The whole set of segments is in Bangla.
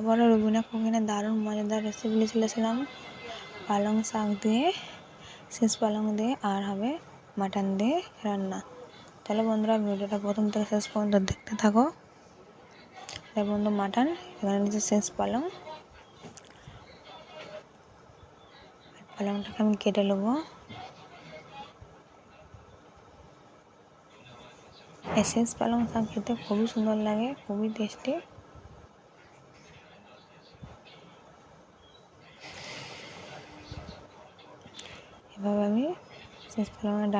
আবারও রুবিনা কুকিনে দারুণ মজাদার রেসিপি চলেছিলাম পালং শাক দিয়ে, শেষ পালং দিয়ে আর হবে মাটন দিয়ে রান্না। তাহলে বন্ধুরা ভিডিওটা প্রথম থেকে শেষ পর্যন্ত দেখতে থাকো। তাই বন্ধু মাটন এখানে নিচে শেষ পালং। পালংটাকে আমি কেটে নেব। এসেন্স পালং শাক খেতে খুবই সুন্দর লাগে, খুবই টেস্টি এভাবে আমি শেষ পালংয়ের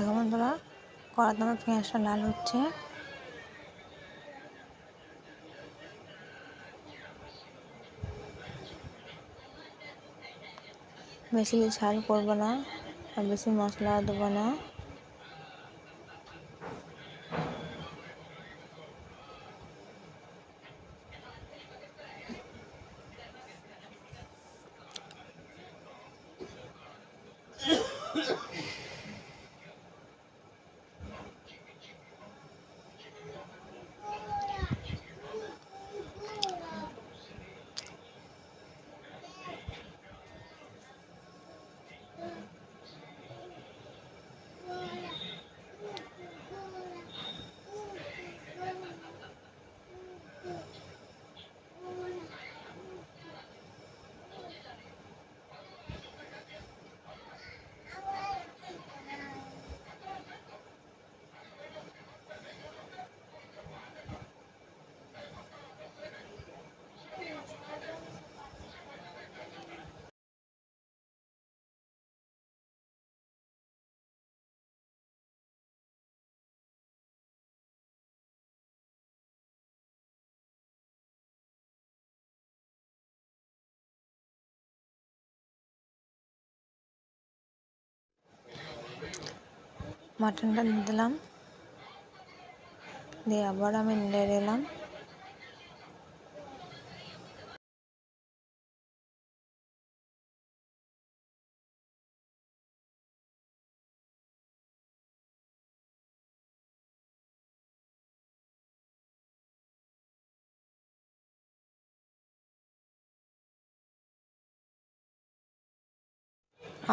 দেখো বন্ধুরা কড়ার দামে পেঁয়াজটা লাল হচ্ছে। বেশি ঝাল করব না, আর বেশি মশলা দেবো না। মাটনটা দিয়ে দিলাম। দিয়ে আবার আমি নেড়ে এলাম।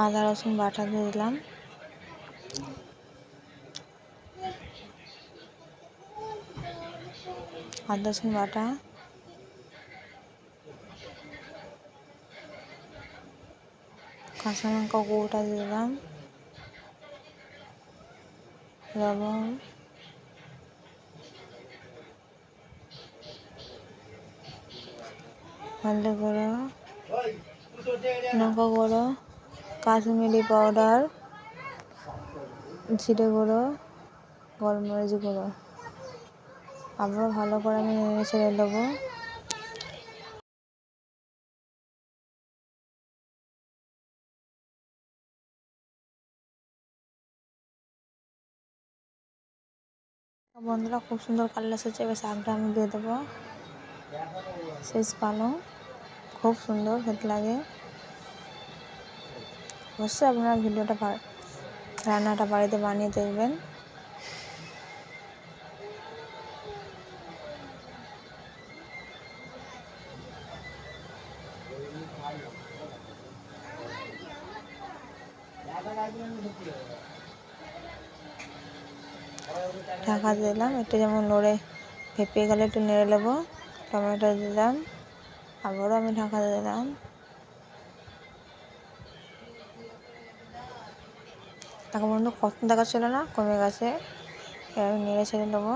আদা রসুন বাটা দিয়ে দিলাম। আদা বাটা। কাঁচা লঙ্কা গোটা দিলাম। লবণ। হলদি গুঁড়ো। লঙ্কা গুঁড়ো। কাশ্মীরি পাউডার জিরে গুঁড়ো। গোলমরিচ গুঁড়ো। আবারও ভালো করে আমি নেড়ে ছেড়ে দেবো বন্ধুরা, খুব সুন্দর কালার এসেছে। এবার শাকটা আমি দিয়ে দেবো। শেষ পালং। খুব সুন্দর খেতে লাগে। অবশ্যই আপনারা ভিডিওটা রান্নাটা বাড়িতে বানিয়ে দেখবেন। ঢাকা দিলাম। একটু যেমন নড়ে ভেপে গেলে একটু নেড়ে নেব। টমেটো দিলাম। আবারও আমি ঢাকা দিলাম। তাকে বন্ধু, কত দেখা ছিল না? কমে গেছে। এভাবে নেড়ে ছেড়ে নেব।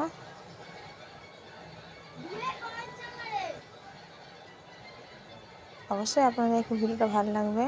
অবশ্যই আপনাদের ভিডিওটা ভালো লাগবে।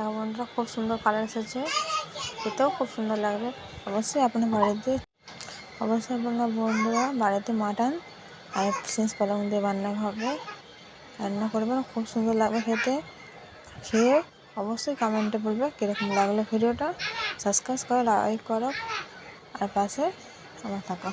দেখো বন্ধুরা খুব সুন্দর কালার এসেছে। এতেও খুব সুন্দর লাগবে। অবশ্যই আপনার বাড়িতে অবশ্যই আপনার বন্ধুরা বাড়িতে মাটন আর সিন্স পালং দিয়ে রান্না হবে। রান্না করবেন, খুব সুন্দর লাগবে খেতে। খেয়ে অবশ্যই কমেন্টে বলবে কীরকম লাগল ভিডিওটা। সাবস্ক্রাইব করো লাইক করো, আর পাশে আমার থাকো।